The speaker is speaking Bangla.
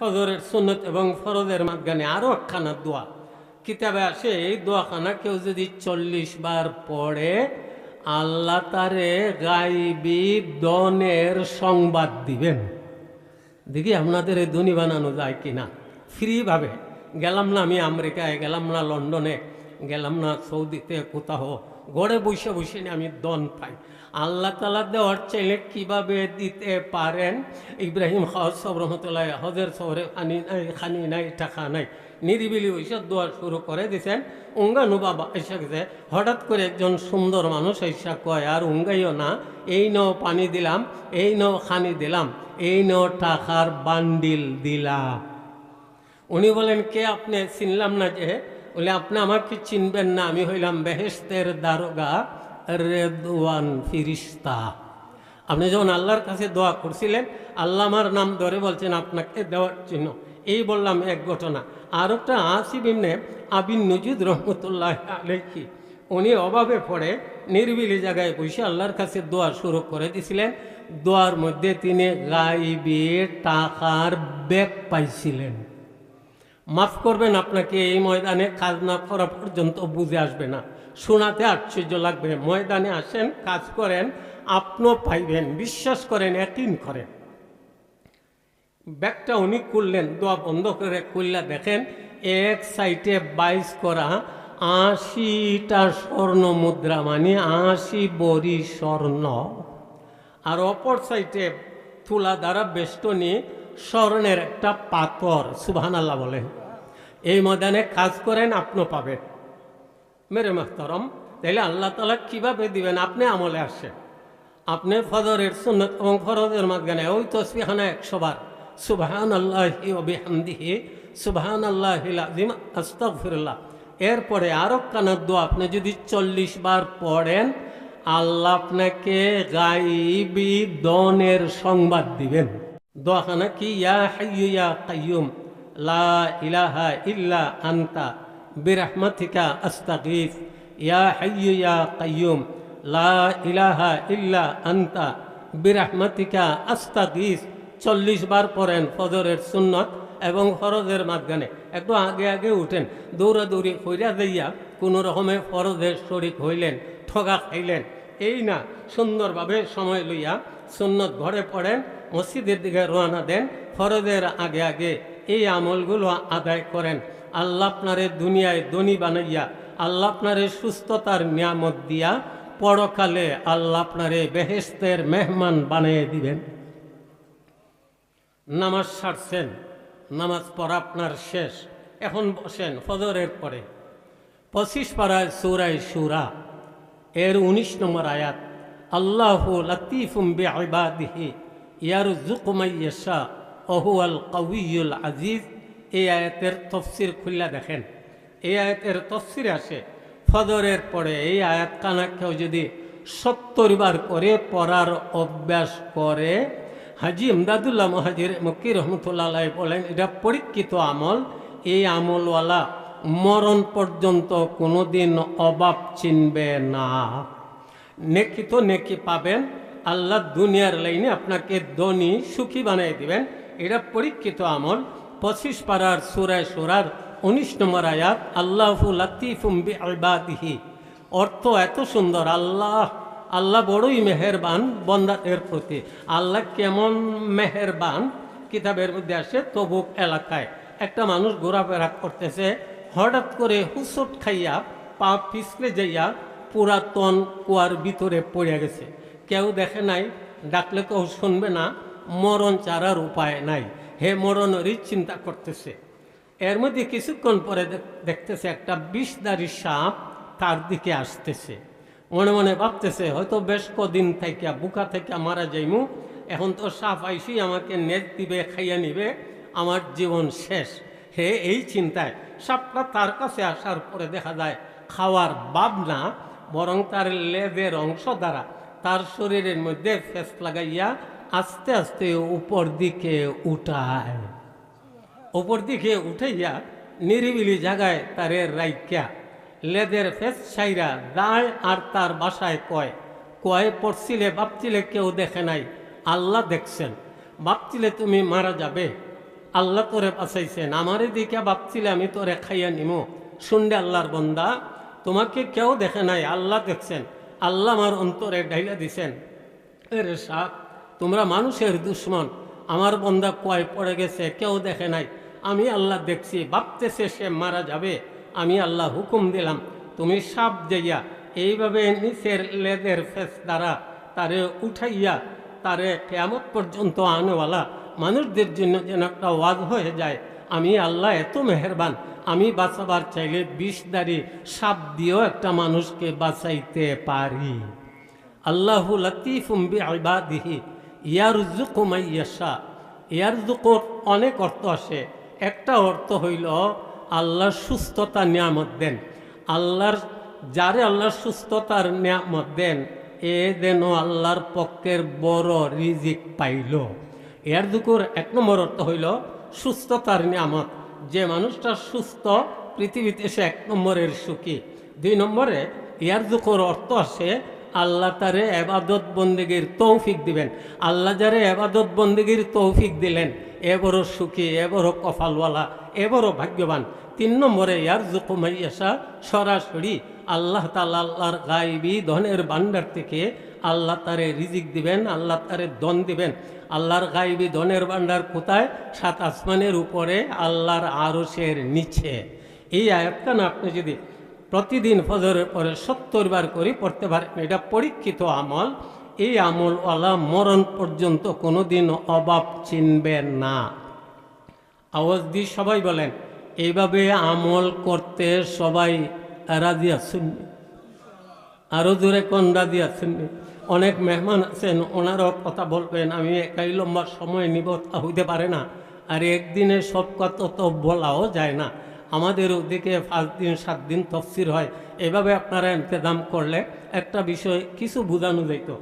ফজরের সুন্নত এবং ফরজের মাঝখানে আরও একখানা দোয়া। কিতাবে আসে, এই দোয়াখানা কেউ যদি চল্লিশ বার পড়ে, আল্লাহ তারে গাইবি দনের সংবাদ দিবেন। দেখি আপনাদের এই দুনি বানানো যায় কিনা। ফ্রিভাবে। গেলাম না আমি আমেরিকায়, গেলাম না লন্ডনে, গেলাম না সৌদিতে কোথাও। গড়ে বসে বসে আমি দন পাই। আল্লাহ তালা দেওয়ার চাইলে কীভাবে দিতে পারেন? ইব্রাহিম হজ সব রহমতুল্লাহ, হজের শহরে খানি নাই খানি নাই, টাকা নাই। নিরিবিলি বসে দোয়া শুরু করে দিছেন। উঙ্গানু বাবা এসে গেছে। হঠাৎ করে একজন সুন্দর মানুষ এসা কয়, আর উঙ্গাইও না, এই নও পানি দিলাম, এই নও খানি দিলাম, এই নও টাকার বান্ডিল দিলা উনি বলেন, কে আপনি? চিনলাম না যে বলে, আপনি আমাকে চিনবেন না, আমি হইলাম বেহেস্তের দারোগা, রেদওয়ান ফিরিস্তা। আপনি যখন আল্লাহর কাছে দোয়া করছিলেন, আল্লাহ আমার নাম ধরে বলছেন, আপনাকে দেওয়ার জন্য। এই বললাম এক ঘটনা। আর একটা আসিব ইমনে আবিন নজুদ রহমতুল্লাহ আলেখি উনি অভাবে পড়ে, নির্বিলি জায়গায় বসে আল্লাহর কাছে দোয়া শুরু করে দিছিলেন। দোয়ার মধ্যে তিনি গাইবে, টাকার ব্যাগ পাইছিলেন। মাফ করবেন, আপনাকে এই ময়দানে কাজ না করা পর্যন্ত বুঝে আসবে না। শোনাতে আশ্চর্য লাগবে, ময়দানে আসেন, কাজ করেন, আপনিও পাইবেন, বিশ্বাস করেন একদিন করেন। ব্যাগটা উনি খুললেন, দোয়া বন্ধ করে খুললে দেখেন, এক সাইটে বাইশ করা, আশিটা স্বর্ণ মুদ্রা মানে আশি বড়ি স্বর্ণ। আর অপর সাইটে তুলা দ্বারা বেষ্টনী স্বর্ণের একটা পাথর সুবহান আল্লাহ বলেন এই ময়দানে কাজ করেন, আপনিও পাবেন। মেরে মাহতরম, তাইলে আল্লাহ তালা কীভাবে দিবেন? আপনি আমলে আসেন। আপনি ফজরের সুন্নত এবং ফরজের মাঝখানে ওই তসবিহানা একশো বার সুবহান আল্লাহি সুবহান আল্লাহিল আজিম আস্তাগফিরুল্লাহ। এরপরে আরও কানার দোয়া, আপনি যদি চল্লিশ বার পড়েন, আল্লাহ আপনাকে গাইবি দনের সংবাদ দিবেন। দোয়াখানা কি, ইয়া হাইয়ু ইয়া লা ইলাহা ইল্লা আন্তা, বিরহমাতিকা আস্তাগীথ ইয়া হাইয়ু ইয়া লা ইলাহা ইল্লা আন্তা, বিরহমাতিকা আস্তাগীথ চল্লিশ বার পড়েন ফজরের সুন্নত এবং ফরজের মাঝখানে। একটু আগে আগে উঠেন, দৌড়াদৌড়ি হইয়া যাইয়া কোনো রকমে ফরজের শরিক হইলেন, ঠগা খাইলেন। এই না, সুন্দরভাবে সময় লইয়া সুন্নত ঘরে পড়েন মসজিদের দিকে রওনা দেন, ফরজের আগে আগে। এই আমলগুলো আদায় করেন। আল্লাহ আপনারে দুনিয়ায় ধনী বানাইয়া, আল্লাহ আপনারে সুস্থতার নিয়ামত দিয়া, পরকালে আল্লাহ আপনারে বেহেস্তের মেহমান বানিয়ে দিবেন। নামাজ সারছেন, নামাজ পড়া আপনার শেষ। এখন বসেন ফজরের পরে। পঁচিশ পাড়ায় সুরায় সুরা এর উনিশ নম্বর আয়াত। আল্লাহ লতিফুম বেআবাদিহি ইয়ার জুকুমাইয়াশা অহুয়াল কউইউল আজিজ। এই আয়াতের তফসির খুল্লা দেখেন, এই আয়াতের তফসির আসে, ফজরের পরে এই আয়াত কানা কেউ যদি সত্তর বার করে পড়ার অভ্যাস করে, হাজি ইমদাদুল্লাহ মহাজির মকির রহমতুল্লাহ বলেন, এটা পরীক্ষিত আমল। এই আমলওয়ালা মরণ পর্যন্ত কোনোদিন অভাব চিনবে না। নেকি তো নেকি পাবেন। আল্লাহ দুনিয়ার লাইনে আপনাকে ধনী, সুখী বানিয়ে দিবেন। এটা পরীক্ষিত আমল। পঁচিশ পাড়ার সুরায় সুরার উনিশ নম্বর আয়াত, আল্লাহু লাতিফুম আলবাদিহি অর্থ এত সুন্দর, আল্লাহ আল্লাহ বড়ই মেহেরবান বন্দাদের প্রতি। আল্লাহ কেমন মেহেরবান? কিতাবের মধ্যে আসে, তবুক এলাকায়। একটা মানুষ ঘোরাফেরা করতেছে, হঠাৎ করে হুসট খাইয়া, পা পিছলে যাইয়া পুরাতন কুয়ার ভিতরে পড়ে গেছে। কেউ দেখে নাই, ডাকলে কেউ শুনবে না, মরণ চারার উপায় নাই। হে মরণেরই চিন্তা করতেছে। এর মধ্যে কিছুক্ষণ পরে দেখতেছে একটা বিষদারি সাপ তার দিকে আসতেছে। মনে মনে ভাবতেছে, হয়তো বেশ কদিন থেকে বুকা থেকে মারা যাইমু। এখন তো সাপ আইসি আমাকে নেট দিবে, খাইয়া নিবে। আমার জীবন শেষ। হে, এই চিন্তায় সাপটা তার কাছে আসার পরে দেখা যায়, খাওয়ার ভাব না বরং তার লেজের অংশ দ্বারা তার শরীরের মধ্যে ফেস লাগাইয়া আস্তে আস্তে উপর দিকে উঠায়। উপর দিকে উঠাইয়া নিরিবিলি জায়গায় তারে রাইকা লেদের ফেস সাইরা দায় আর তার বাসায় কয় কয়, পড়ছিলে, ভাবছিলে কেউ দেখে নাই? আল্লাহ দেখছেন। ভাবছিলে তুমি মারা যাবে? আল্লাহ তোরে বাঁচাইছেন। আমার দিকে ভাবছিলে আমি তোরে খাইয়া নিমো। শুনলে আল্লাহর বন্দা তোমাকে কেউ দেখে নাই, আল্লাহ দেখছেন। আল্লাহ আমার অন্তরে ঢাইলা দিছেন। এরে সাপ তোমরা মানুষের দুশ্মন। আমার বন্দা কয় পড়ে গেছে, কেউ দেখে নাই। আমি আল্লাহ দেখছি, ভাবতেছে সে মারা যাবে। আমি আল্লাহ হুকুম দিলাম, তুমি সাপ যাইয়া এইভাবে নিচের লেদের ফেস দ্বারা তারে উঠাইয়া তারে কেয়ামত পর্যন্ত আনেওয়ালা মানুষদের জন্য যেন একটা ওয়াজ হয়ে যায়। আমি আল্লাহ এত মেহেরবান আমি বাঁচাবার চাইলে বিষদারি সাপ দিয়েও একটা মানুষকে বাঁচাইতে পারি। আল্লাহু লতিফুম বিআবাদিহি ইয়ারযুকু মাইয়াশা ইয়ারযুকুর অনেক অর্থ আসে। একটা অর্থ হইল আল্লাহর সুস্থতা নিয়ামত দেন। আল্লাহর, যারে আল্লাহর সুস্থতার নিয়ামত দেন, এ যেন আল্লাহর পক্ষের বড় রিজিক পাইল। এর দুকুর এক নম্বর অর্থ হইল সুস্থতার নিয়ামত। যে মানুষটা সুস্থ, পৃথিবীতে সে এক নম্বরের সুখী। দুই নম্বরে ইয়ার দুকুর অর্থ আসে আল্লাহ তারে এবাদত বন্দেগীর তৌফিক দিবেন। আল্লাহ যারে এবাদত বন্দেগীর তৌফিক দিলেন, এ বড় সুখী, এ বড় কপালওয়ালা, এ বড় ভাগ্যবান। তিন নম্বরে ইয়ার জুকুমাইয়াসা সরাসরি আল্লাহ তালা আল্লাহর গাইবি ধনের ভান্ডার থেকে আল্লাহ তারে রিজিক দিবেন, আল্লাহ তারে দন দিবেন। আল্লাহর গাইবি দনের ভান্ডার কোথায়? সাত আসমানের উপরে, আল্লাহর আরসের নিচে। এই আয়াতখানা আপনি যদি প্রতিদিন ফজরের পরে সত্তর বার করে পড়তে পারেন, এটা পরীক্ষিত আমল। এই আমলওয়ালা মরণ পর্যন্ত কোনোদিন অভাব চিনবে না। আওয়াজ দিয়ে সবাই বলেন, এইভাবে আমল করতে সবাই রাজি আছেন? আরও জোরে কন্দা দিয়েছেন। অনেক মেহমান আছেন, ওনারও কথা বলবেন, আমি একাই লম্বা সময় নিব, তা হইতে পারে না। আর একদিনে সব কথা তো বলাও যায় না। আমাদের ওদিকে পাঁচ দিন, সাত দিন তফসির হয়। এভাবে আপনারা ইন্তজাম করলে একটা বিষয় কিছু বোঝানো যাইতো।